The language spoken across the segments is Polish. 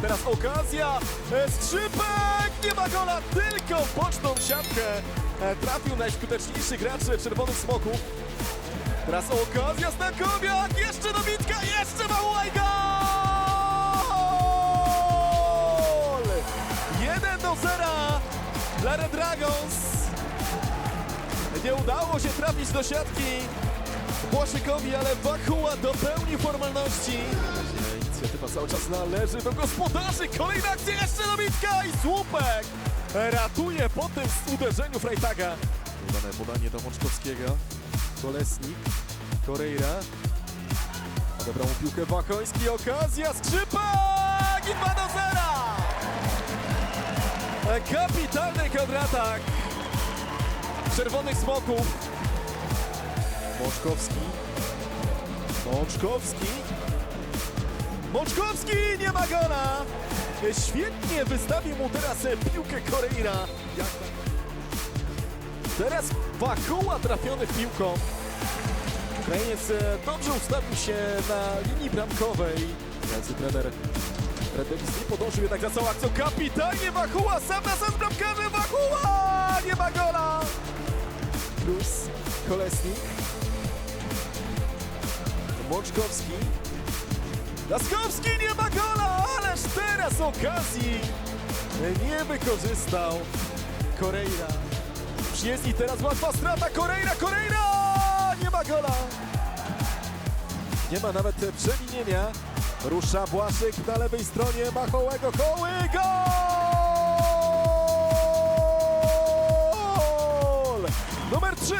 teraz okazja. Skrzypek! Nie ma gola, tylko w boczną siatkę. E, Trafił najskuteczniejszy gracz Czerwonych Smoków. Teraz okazja Stakowiak! Jeszcze dobitka, jeszcze Małuaj gol! 1 do 0 dla Red Dragons. Nie udało się trafić do siatki Błaszykowi, ale Wakuła dopełni formalności. Inicjatywa cały czas należy do gospodarzy. Kolejna akcja, jeszcze dobitka i słupek ratuje po tym uderzeniu Freitaga. Udane podanie do Mączkowskiego. Kolesnik, Correira. Odebrał mu piłkę Wakoński, okazja, skrzypek i 2 do 0. E, Kapitalny kontratak Czerwonych Smoków. Mączkowski. Mączkowski. Mączkowski nie ma gola. Świetnie wystawił mu teraz piłkę Correira. Jak Teraz Wakuła trafiony piłką. Ukrainiec e, dobrze ustawił się na linii bramkowej. Razy trener Redewis nie podążył jednak za całą akcją. Kapitalnie Wakuła, sam na sam bramkarzy. Wakuła! Nie ma gola! Plus Kolesnik. Mączkowski. Laskowski nie ma gola, ależ teraz okazji nie wykorzystał Correira. Jest i teraz łatwa strata Correira, Correira! Nie ma gola! Nie ma nawet przewinienia. Rusza Błaszczyk na lewej stronie Machołego koły. Gol! Numer 3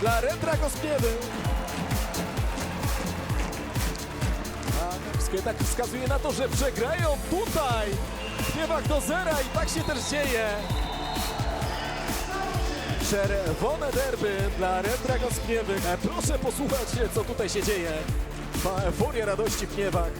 dla Rendra Gospiewy. Tak wskazuje na to, że przegrają tutaj w do zera i tak się też dzieje. Czerwone derby dla Rendra Gospiewy. E, Proszę posłuchać, co tutaj się dzieje. Ma euforię radości w.